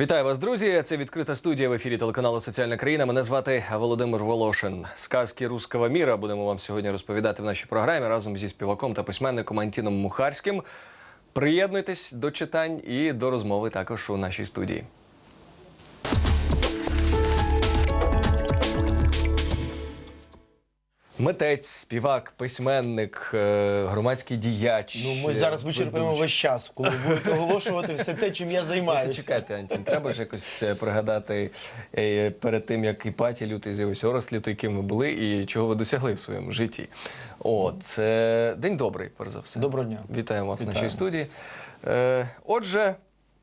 Вітаю вас, друзі. Це відкрита студія в ефірі телеканалу Соціальна країна. Мене звати Володимир Волошин. Сказки руського міра будемо вам сьогодні розповідати в нашій програмі разом зі співаком та письменником Антіном Мухарським. Приєднуйтесь до читань і до розмови також у нашій студії. Митець, співак, письменник, е, громадський діяч. Ну, ми зараз вичерпаємо весь час, коли будете оголошувати все те, чим я займаюся. Чекайте, Антін, треба ж якось е, пригадати е, перед тим, як Іпатій лютий з'явився Орес лютий, ким ви були і чого ви досягли в своєму житті. От е, день добрий, перш за все. Доброго дня. Вітаємо вас в нашій студії. Е, Отже,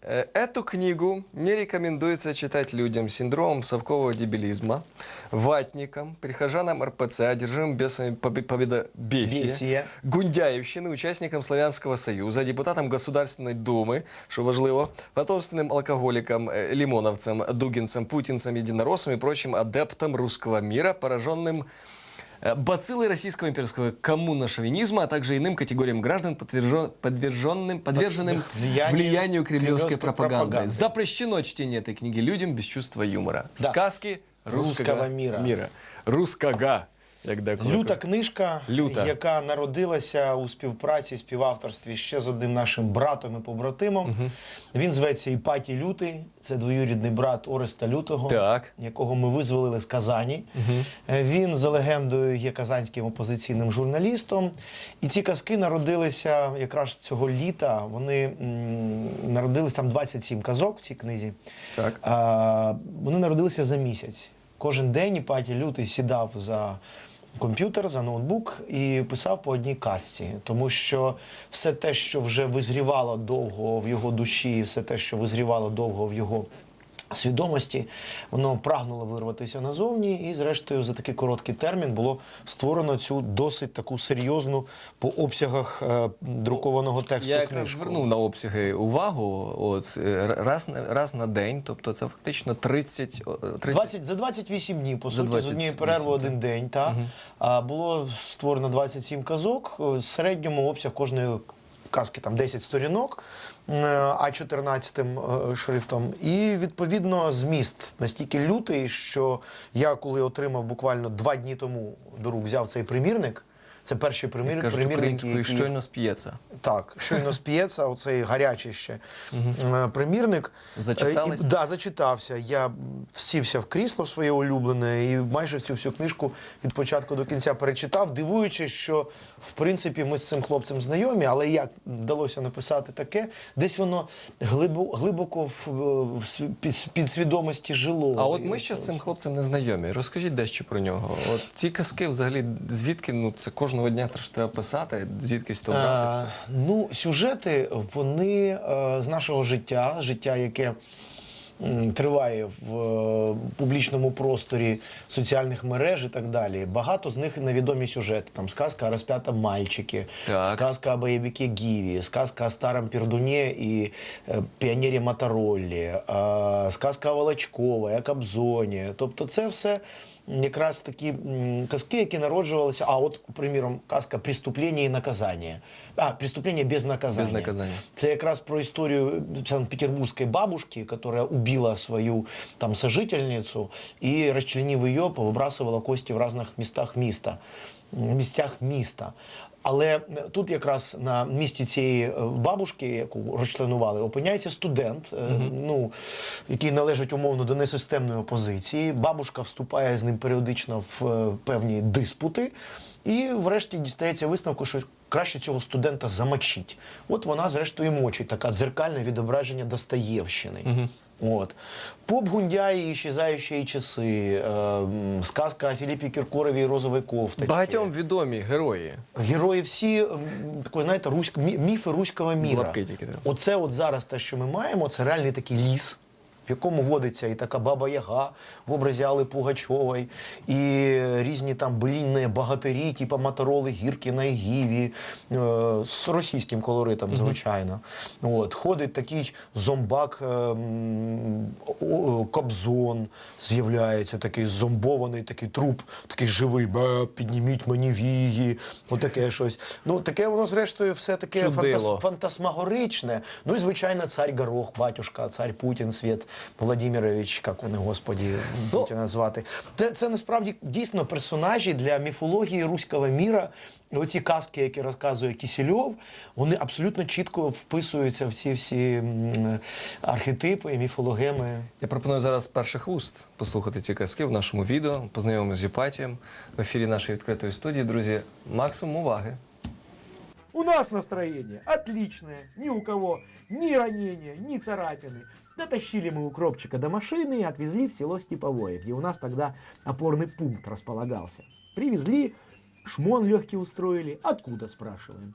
эту книгу не рекомендуется читать людям с синдромом совкового дебилизма, ватникам, прихожанам РПЦ, одержимым бесами побе- победобесия, Бесия. Гундяївщини, учасникам Славянського Союзу, депутатам Государственної Думи, що важливо, потомственним алкоголикам, э, лимоновцам, дугинцам, путинцам, единороссам и прочим адептам русского мира, пораженным э, бациллой российского имперского коммуно-шовинизма, а также иным категориям граждан, подвержен- подверженным, подверженным влиянию влиянию, кремлевской кремлевской пропаганды. пропаганды. Запрещено чтение этой книги людям без чувства юмора. Да. Сказки русского, Русского мира. мира. Русского, як деколи Люта книжка, Люта. яка народилася у співпраці, співавторстві ще з одним нашим братом і побратимом. Він зветься Іпатій Лютий. Це двоюрідний брат Ореста Лютого, Так. якого ми визволили з Казані. Е, Він за легендою є казанським опозиційним журналістом. І ці казки народилися якраз цього літа. Вони м, народились там 27 казок в цій книзі. Так. А, вони народилися за місяць. Кожен день Іпатій Лютий сідав за комп'ютер, за ноутбук і писав по одній касті, Тому що все те, що вже визрівало довго в його душі, все те, що визрівало довго в його свідомості, воно прагнуло вирватися назовні, і, зрештою, за такий короткий термін було створено цю досить таку серйозну по обсягах е, друкованого тексту Я якраз звернув на обсяги увагу. От е, раз, на- раз на день, тобто це фактично 30... 30 20, за 28 днів, по За суті, з однієї перерви один день. Та? А було створено 27 казок. В середньому обсяг кожної казки там 10 сторінок, е, а 14 шрифтом. І відповідно зміст настільки лютий, що я, коли отримав буквально два дні тому до рук, взяв цей примірник. Це перший примір, кажуть примірник, українською який- щойно сп'ється. так, щойно сп'ється, оцей гарячий ще е, примірник. Зачитались? Е, і- да, зачитався. Я сівся в крісло своє улюблене і майже цю всю книжку від початку до кінця перечитав, дивуючись, що в принципі ми з цим хлопцем знайомі, але як вдалося написати таке, десь воно глибоко в, в сві- підсвідомості жило. А от ми ще з цим хлопцем не знайомі. Розкажіть дещо про нього. От ці казки, взагалі, звідки ну це кожного дня теж треба писати, звідкись то брати все. Е, Ну, сюжети вони е, з нашого життя, життя, яке триває в е, публічному просторі соціальних мереж і так далі. Багато з них невідомі сюжети. Там сказка о розп'ятом мальчике, Так. сказка о боєвике Гіві, сказка о старом Пердуні і піонері Мотороллі, сказка о Волочковій, о Кобзоні. Тобто, це все якраз такі казки, які народжувалися. А от, приміром, казка «Преступлення і наказання. А, «Преступлення без наказання». Без наказання. Це якраз про історію санкт-петербургской бабушки, которая убила свою там сожительницю и, розчленів її, повибрасувала кості в різних містах міста, місцях міста. Але тут якраз на місці цієї е, бабушки, яку розчленували, опиняється студент, е, ну, який належить умовно до несистемної опозиції. Бабушка вступає з ним періодично в е, певні диспути, і врешті дістається висновку, що краще цього студента замочить. От вона, зрештою, і мочить, така дзеркальне відображення Достоєвщини. От. Поп Гундяї, «Исчезающие часи, е, сказка о Філіпі Кіркорові і розовій кофточці. Багатьом відомі герої. Герої всі, такої, знаєте, руськ, мі- міфи руського міра. Оце от зараз те, що ми маємо, це реальний такий ліс, в якому водиться і така баба Яга в образі Алли Пугачової, і різні там блінні багатирі, типу Мотороли, Гіркіна і Гіві, е, з російським колоритом, звичайно. От, ходить такий зомбак, е, о- Кобзон з'являється, такий зомбований, такий труп, такий живий, Бе, підніміть мені вії, отаке щось. Ну, таке воно, зрештою, все таке Чудило. фантас, фантасмагоричне. Ну і звичайно, цар Горох, батюшка, цар Путін, світ Владимирович, як вони, господі, будете назвати. Це, це насправді дійсно персонажі для міфології руського міра. Оці казки, які розказує Кісельов, вони абсолютно чітко вписуються в ці всі архетипи і міфологеми. Я пропоную зараз перших вуст послухати ці казки в нашому відео. Познайомимося з Іпатієм в ефірі нашої відкритої студії. Друзі, максимум уваги. У нас настроение отличное. Ни у кого ни ранения, ни царапины. Дотащили мы укропчика до машины и отвезли в село Степовое, где у нас тогда опорный пункт располагался. Привезли, шмон легкий устроили. Откуда, спрашиваем?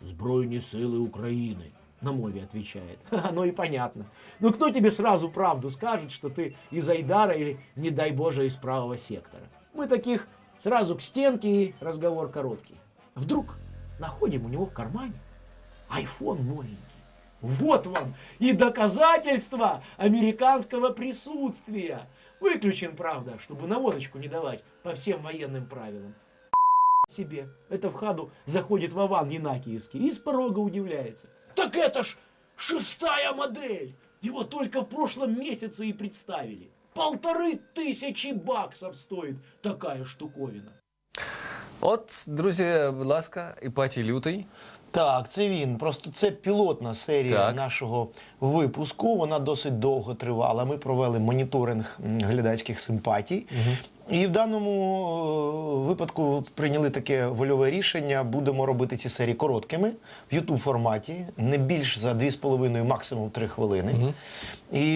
Сбройные силы Украины. На мове отвечает. Оно и понятно. Но кто тебе сразу правду скажет, что ты из Айдара или, не дай Боже, из правого сектора? Мы таких сразу к стенке и разговор короткий. Вдруг находим у него в кармане айфон новенький. Вот вам и доказательство американского присутствия. Выключен, правда, чтобы наводочку не давать по всем военным правилам. себе. Это в хаду заходит Вован Янакиевский и с порога удивляется. Так это ж шестая модель! Его только в прошлом месяце и представили. Полторы тысячи баксов стоит такая штуковина. От, друзі, будь ласка, Іпатій Лютий. Так, це він. Просто це пілотна серія Так. нашого випуску. Вона досить довго тривала. Ми провели моніторинг м, глядацьких симпатій. І в даному е, випадку прийняли таке вольове рішення. Будемо робити ці серії короткими в youtube форматі, не більш за 2,5, максимум 3 хвилини. І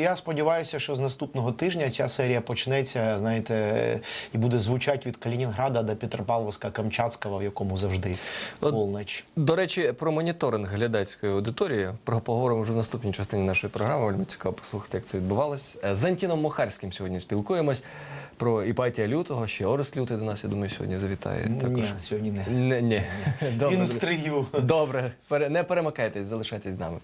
я сподіваюся, що з наступного тижня ця серія почнеться, знаєте, і буде звучати від Калінінграда до Петропавловська Камчатського, в якому завжди полночь. До речі, про моніторинг глядацької аудиторії про поговоримо вже в наступній частині нашої програми. Вельми цікаво послухати, як це відбувалось. З Антіном Мохарським сьогодні спілкуємось про Іпатія Лютого. Ще Орес Лютий до нас, я думаю, сьогодні завітає. Також. Ні, сьогодні не. Не, ні. Добре, Він у стрию. Добре, Пере- не перемикайтесь, залишайтесь з нами.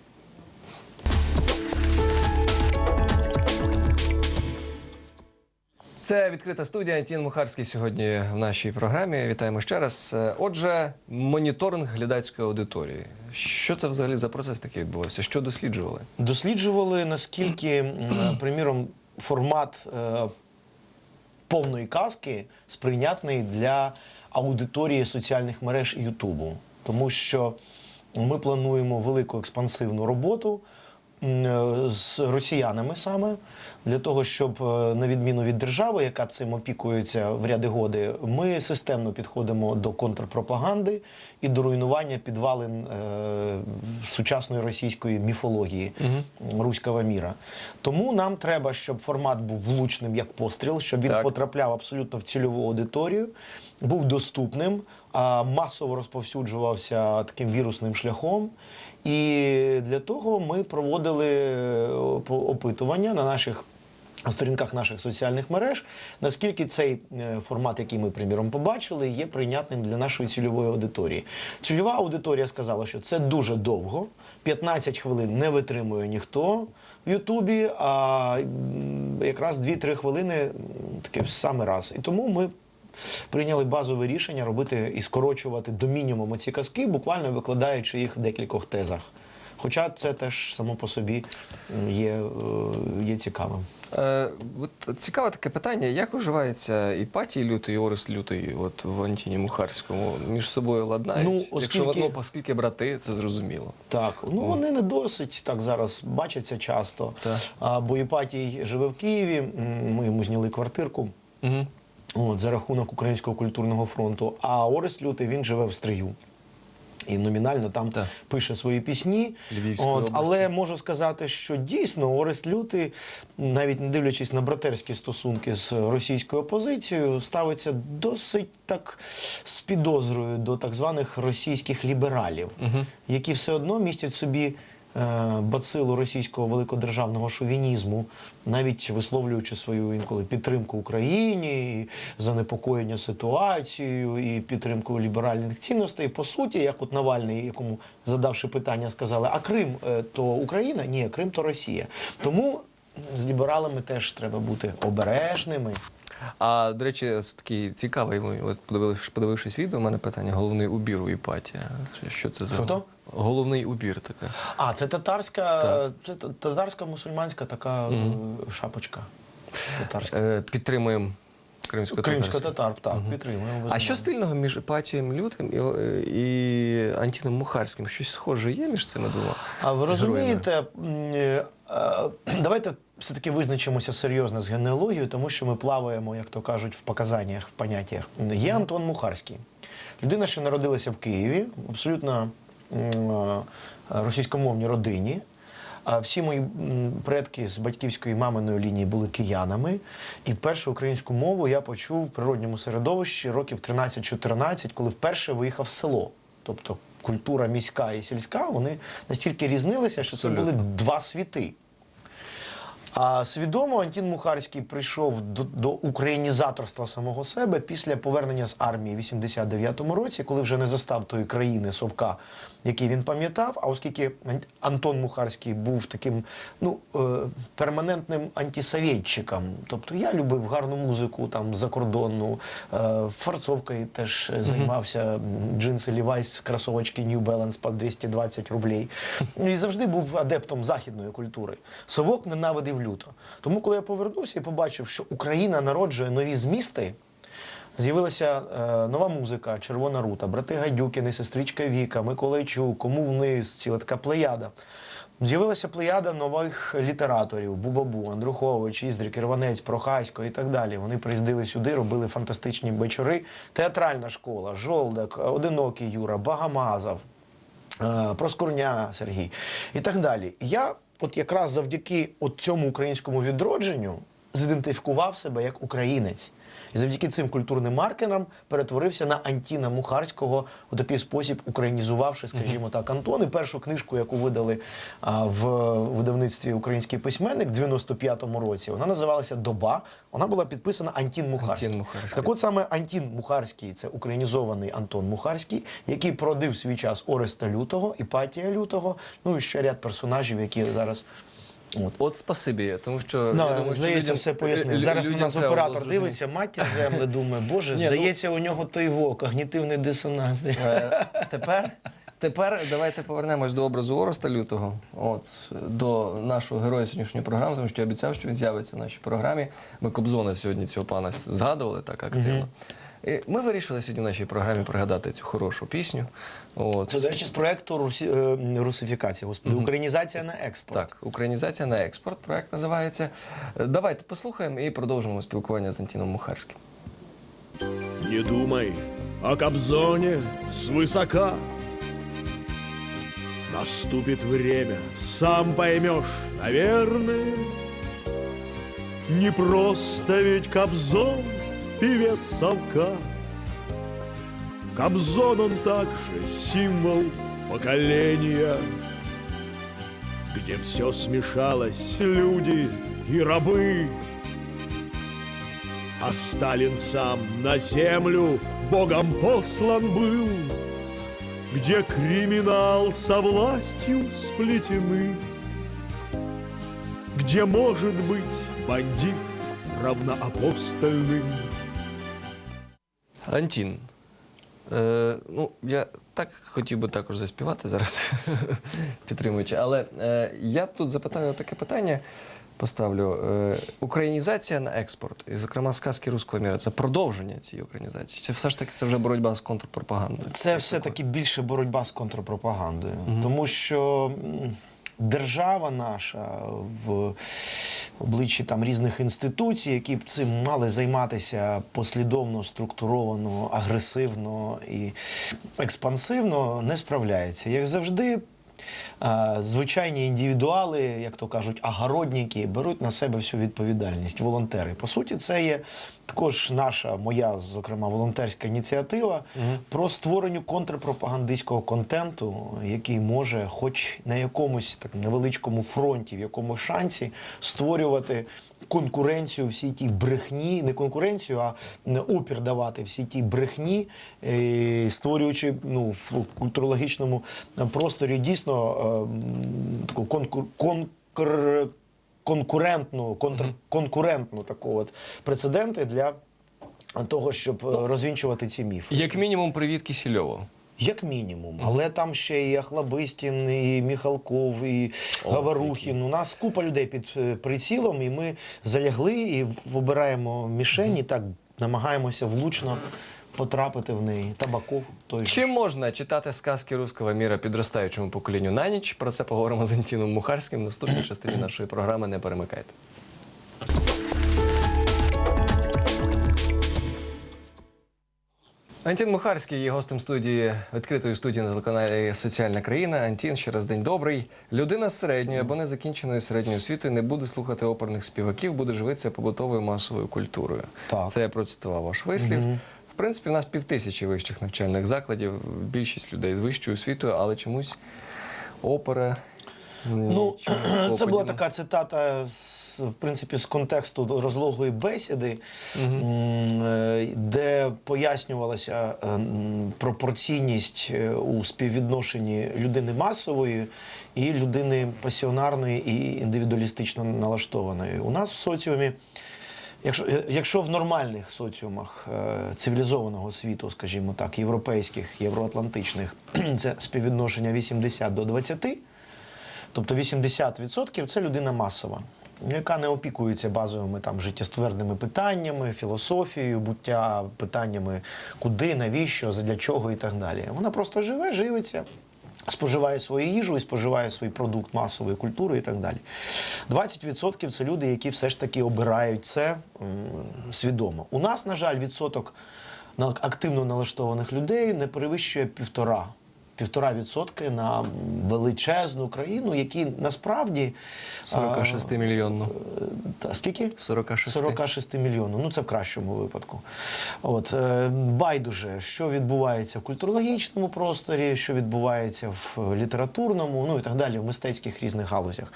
Це відкрита студія. Антін Мухарський сьогодні в нашій програмі. Вітаємо ще раз. Е, Отже, моніторинг глядацької аудиторії. Що це взагалі за процес такий відбувався? Що досліджували? Досліджували, наскільки, м, приміром, формат е, повної казки сприйнятний для аудиторії соціальних мереж і Ютубу. Тому що ми плануємо велику експансивну роботу з росіянами саме для того, щоб е, на відміну від держави, яка цим опікується в ряди годи, ми системно підходимо до контрпропаганди і до руйнування підвалин е, сучасної російської міфології руського міра. Тому нам треба, щоб формат був влучним як постріл, щоб він Так. потрапляв абсолютно в цільову аудиторію, був доступним, а масово розповсюджувався таким вірусним шляхом. І для того ми проводили е, опитування на наших сторінках наших соціальних мереж, наскільки цей е, формат, який ми приміром побачили, є прийнятним для нашої цільової аудиторії. Цільова аудиторія сказала, що це дуже довго, 15 хвилин не витримує ніхто в Ютубі, а якраз 2-3 хвилини таке в саме раз. І тому ми прийняли базове рішення робити і скорочувати до мінімуму ці казки, буквально викладаючи їх в декількох тезах. Хоча це теж само по собі є, е, є цікавим. Е, от цікаве таке питання: як уживається Іпатій Лютий і Орес Лютий от в Антіні Мухарському? Між собою ладнають? Ну, Якщо оскільки- ну, оскільки брати, це зрозуміло. Так, ну вони не досить так зараз бачаться часто. Так. А бо Іпатій живе в Києві. Ми йому зняли квартирку. Угу. От, за рахунок Українського культурного фронту. А Орес Лютий він живе в Стрию. І номінально там Так. пише свої пісні. Львівської області. але можу сказати, що дійсно Орест Лютий, навіть не дивлячись на братерські стосунки з російською опозицією, ставиться досить так з підозрою до так званих російських лібералів, які все одно містять в собі бацилу російського великодержавного шовінізму, навіть висловлюючи свою інколи підтримку Україні, і занепокоєння ситуацією і підтримку ліберальних цінностей. По суті, як от Навальний, якому задавши питання, сказали: А Крим е, то Україна? Ні, Крим то Росія. Тому з лібералами теж треба бути обережними. А до речі, це такий цікавий. ми От подивившись, подивившись відео, у мене питання: головний убір у Іпатія. Що це за Хто-хто? головний убір така? А, це татарська, Так. це татарська мусульманська така е, шапочка. Татарська. Е, підтримуємо кримську Кримська татар, так, підтримуємо. А що спільного між Іпатієм Лютим і, і Антіном Мухарським? Щось схоже є між цими двома? А ви розумієте, е, е, давайте все-таки визначимося серйозно з генеалогією, тому що ми плаваємо, як то кажуть, в показаннях, в поняттях. Є Антон Мухарський. Людина, що народилася в Києві, абсолютно е, російськомовній родині. А всі мої предки з батьківської маминої лінії були киянами. І першу українську мову я почув в природньому середовищі років 13-14, коли вперше виїхав в село. Тобто культура міська і сільська, вони настільки різнилися, що це були два світи. А свідомо Антін Мухарський прийшов до, до українізаторства самого себе після повернення з армії в 89-му році, коли вже не застав тої країни Совка, який він пам'ятав. А оскільки Антон Мухарський був таким ну, е, перманентним антисовєтчиком, тобто я любив гарну музику, там закордонну, е, фарцовкою теж займався джинси Levi's, кросовочки New Balance по 220 рублей. І завжди був адептом західної культури. Совок ненавидив люто. Тому, коли я повернувся і побачив, що Україна народжує нові змісти. З'явилася е, нова музика, Червона рута, брати Гайдюкіни, сестричка Віка, Миколайчук, кому вниз, ціла така плеяда. З'явилася плеяда нових літераторів: Бубабу, Андрухович, Іздрик, Ірванець, Прохасько і так далі. Вони приїздили сюди, робили фантастичні вечори. Театральна школа, Жолдак, Одинокий Юра, Багамазов, е, Проскурня Сергій і так далі. Я, от якраз завдяки от цьому українському відродженню, зідентифікував себе як українець. І завдяки цим культурним маркерам перетворився на Антіна Мухарського у такий спосіб, українізувавши, скажімо так, Антон. І першу книжку, яку видали а, в видавництві Український письменник в 95-му році, вона називалася Доба. Вона була підписана Антін Мухарський. Антін Мухарський. Так от саме Антін Мухарський, це українізований Антон Мухарський, який породив в свій час Ореста Лютого, Іпатія Лютого, ну і ще ряд персонажів, які зараз. От. От спасибі, тому що Ну, я думаю, що здається, людям- все пояснив. Зараз на нас оператор дивиться, матір землі, думає, боже, Ні, ну- здається, у нього той во, когнітивний дисонанс. Е, Тепер, тепер давайте повернемось до образу Ореста Лютого, от, до нашого героя сьогоднішньої програми, тому що я обіцяв, що він з'явиться в нашій програмі. Ми Кобзона сьогодні цього пана згадували так активно. І ми вирішили сьогодні в нашій програмі пригадати цю хорошу пісню. От. Це, до речі, з проекту русі... е, русифікації, господи, українізація на експорт. Так, українізація на експорт. Проект називається. Давайте послухаємо і продовжимо спілкування з Антіном Мухарським. Не думай о Кобзоне свысока. Наступит время, сам поймешь, наверное. Не просто ведь Кобзон певец совка. Кобзон он также символ поколения, Где все смешалось, люди и рабы. А Сталин сам на землю Богом послан был, Где криминал со властью сплетены, Где может быть бандит равноапостольный. Антін. Е, ну, я так хотів би також заспівати зараз, підтримуючи. Але е, я тут запитаю таке питання. Поставлю е, українізація на експорт, і, зокрема, сказки руського міра. Це продовження цієї українізації? Чи все ж таки це вже боротьба з контрпропагандою? Це все-таки більше боротьба з контрпропагандою, тому що держава наша в обличчі там різних інституцій, які б цим мали займатися послідовно, структуровано, агресивно і експансивно, не справляється. Як завжди. Звичайні індивідуали, як то кажуть, агородники, беруть на себе всю відповідальність. Волонтери. По суті, це є також наша, моя, зокрема, волонтерська ініціатива про створення контрпропагандистського контенту, який може, хоч на якомусь так невеличкому фронті, в якомусь шансі, створювати конкуренцію всій тій брехні, не конкуренцію, а опір давати всій тій брехні, е, створюючи ну, в культурологічному просторі дійсно е, таку конкур, конкур, конкурентну, контрконкурентну таку от прецеденти для того, щоб е, розвінчувати ці міфи. Як мінімум, привіт Кісільову. Як мінімум, але там ще і Ахлабистін, і Міхалков, і Гаварухін. У нас купа людей під е, прицілом, і ми залягли і вибираємо мішень, і так намагаємося влучно потрапити в неї. Табаков той же. Чим можна читати сказки руського міра підростаючому поколінню на ніч? Про це поговоримо з Антіном Мухарським в наступній частині нашої програми. Не перемикайте. Антін Мухарський є гостем студії відкритої студії на телеканалі Соціальна країна. Антін, ще раз день добрий. Людина з середньою або незакінченою середньою освітою не буде слухати оперних співаків, буде живитися побутовою масовою культурою. Так. Це я процитував ваш вислів. В принципі, у нас півтисячі вищих навчальних закладів, більшість людей з вищою освітою, але чомусь опера. Ну, це була подібного. така цитата, з, в принципі, з контексту розлогої бесіди, е, де пояснювалася е, пропорційність е, у співвідношенні людини масової і людини пасіонарної і індивідуалістично налаштованої. У нас в соціумі. Якщо, якщо в нормальних соціумах цивілізованого світу, скажімо так, європейських, євроатлантичних, це співвідношення 80 до 20, Тобто 80% це людина масова, яка не опікується базовими там життєстверними питаннями, філософією, буття, питаннями куди, навіщо, для чого і так далі. Вона просто живе, живиться. Споживає свою їжу і споживає свій продукт масової культури і так далі. 20% це люди, які все ж таки обирають це свідомо. У нас, на жаль, відсоток активно налаштованих людей не перевищує півтора. Півтора відсотки на величезну країну, які насправді 46 мільйонну. а, та, скільки? 46. 46 мільйонів. Ну це в кращому випадку. От е, байдуже, що відбувається в культурологічному просторі, що відбувається в літературному, ну і так далі, в мистецьких різних галузях.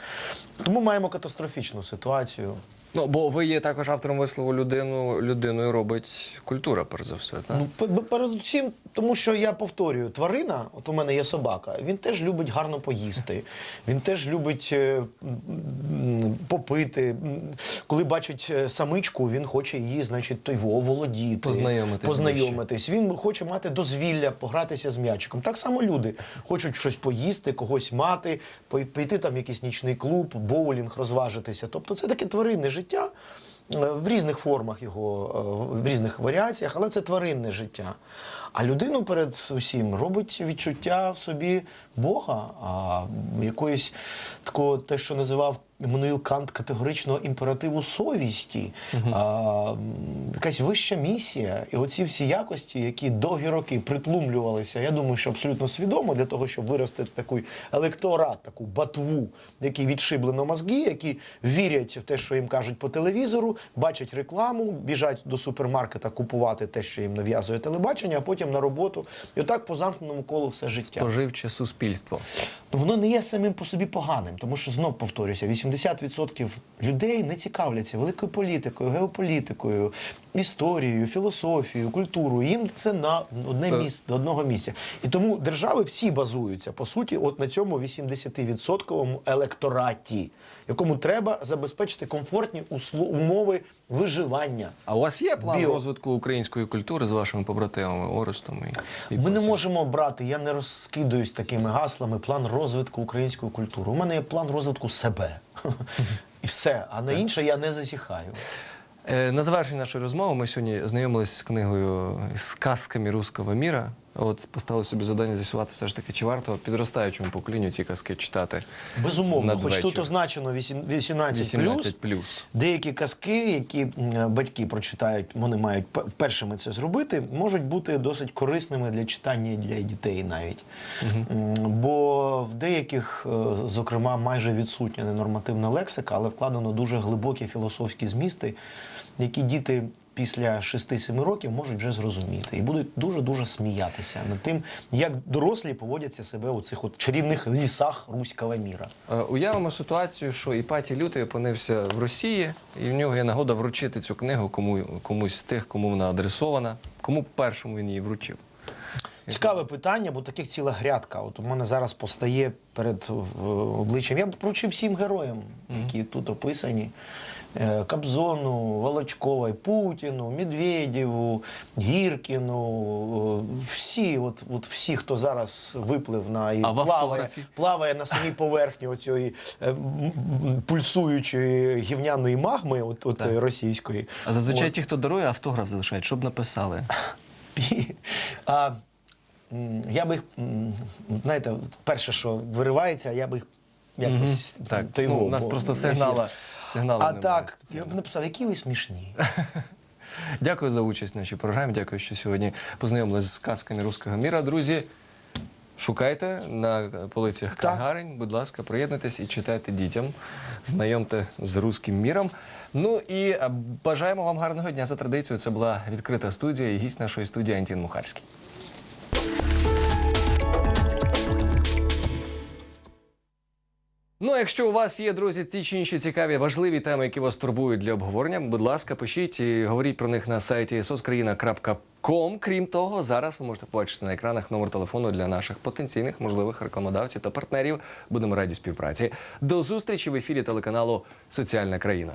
Тому маємо катастрофічну ситуацію. Ну, бо ви є також автором вислову людину, людиною робить культура, перш за все. Так? Ну, пе- пе- передусім, тому що я повторюю, тварина, от у мене є собака, він теж любить гарно поїсти, він теж любить е, попити. Коли бачить е, самичку, він хоче її, значить, той во, володіти, Познайомитись познайомитись. Він хоче мати дозвілля, погратися з м'ячиком. Так само люди хочуть щось поїсти, когось мати, піти там в якийсь нічний клуб, боулінг, розважитися. Тобто це таке тваринне життя. Е, В різних формах його, е, в різних варіаціях, але це тваринне життя. А людину перед усім робить відчуття в собі Бога, а якоїсь такого, те, що називав Еммануїл Кант категоричного імперативу совісті, а, якась вища місія. І оці всі якості, які довгі роки притлумлювалися, я думаю, що абсолютно свідомо для того, щоб виростити такий електорат, таку батву, які відшиблено мозги, які вірять в те, що їм кажуть по телевізору, бачать рекламу, біжать до супермаркета купувати те, що їм нав'язує телебачення, а потім на роботу. І отак по замкненому колу все життя. Споживче суспільство. Ну, воно не є самим по собі поганим, тому що знов повторюся, 80% людей не цікавляться великою політикою, геополітикою, історією, філософією, культурою. Їм це на одне Е. місце до одного місця. І тому держави всі базуються по суті, от на цьому 80% електораті, якому треба забезпечити комфортні умови виживання. А у вас є план Біо. розвитку української культури з вашими побратимами Орестом і, і Ми не можемо брати, я не розкидаюсь такими гаслами. План розвитку української культури. У мене є план розвитку себе. І все. А на інше я не засіхаю. Е, На завершення нашої розмови ми сьогодні знайомилися з книгою «Сказками руського міра. От поставили собі завдання з'ясувати все ж таки, чи варто підростаючому поколінню ці казки читати. Безумовно, хоч тут означено вісім- 18, 18 плюс. Деякі казки, які батьки прочитають, вони мають першими це зробити, можуть бути досить корисними для читання і для дітей навіть. Бо в деяких, е, зокрема, майже відсутня ненормативна лексика, але вкладено дуже глибокі філософські змісти, які діти. Після 6-7 років можуть вже зрозуміти і будуть дуже дуже сміятися над тим, як дорослі поводяться себе у цих от чарівних лісах руського міра. Е, Уявимо ситуацію, що Іпатій Лютий опинився в Росії, і в нього є нагода вручити цю книгу кому, комусь з тих, кому вона адресована. Кому першому він її вручив? Цікаве питання, бо таких ціла грядка. От у мене зараз постає перед обличчям. Я б вручив всім героям, які тут описані. Е, Кобзону, Волочковій, Путіну, Медведєву, Гіркіну, е, всі, от, от всі, хто зараз виплив на і А плаває, плаває на самій поверхні оцієї е, пульсуючої гівняної магми, от, от російської. А зазвичай От. ті, хто дарує, автограф залишають, щоб написали. А, я би їх, знаєте, перше, що виривається, я би їх якось Так, та ну, у нас бо просто сигнала, сигнала А немає так, я б написав, які ви смішні. Дякую за участь в нашій програмі. Дякую, що сьогодні познайомилися з казками руського міра. Друзі, шукайте на полицях книгарень. Будь ласка, приєднуйтесь і читайте дітям, знайомте з руським міром. Ну і бажаємо вам гарного дня за традицією. Це була відкрита студія і гість нашої студії Антін Мухарський. Ну, якщо у вас є, друзі, ті чи інші цікаві важливі теми, які вас турбують для обговорення, будь ласка, пишіть і говоріть про них на сайті soskraїна.com. Крім того, зараз ви можете побачити на екранах номер телефону для наших потенційних можливих рекламодавців та партнерів. Будемо раді співпраці. До зустрічі в ефірі телеканалу Соціальна країна.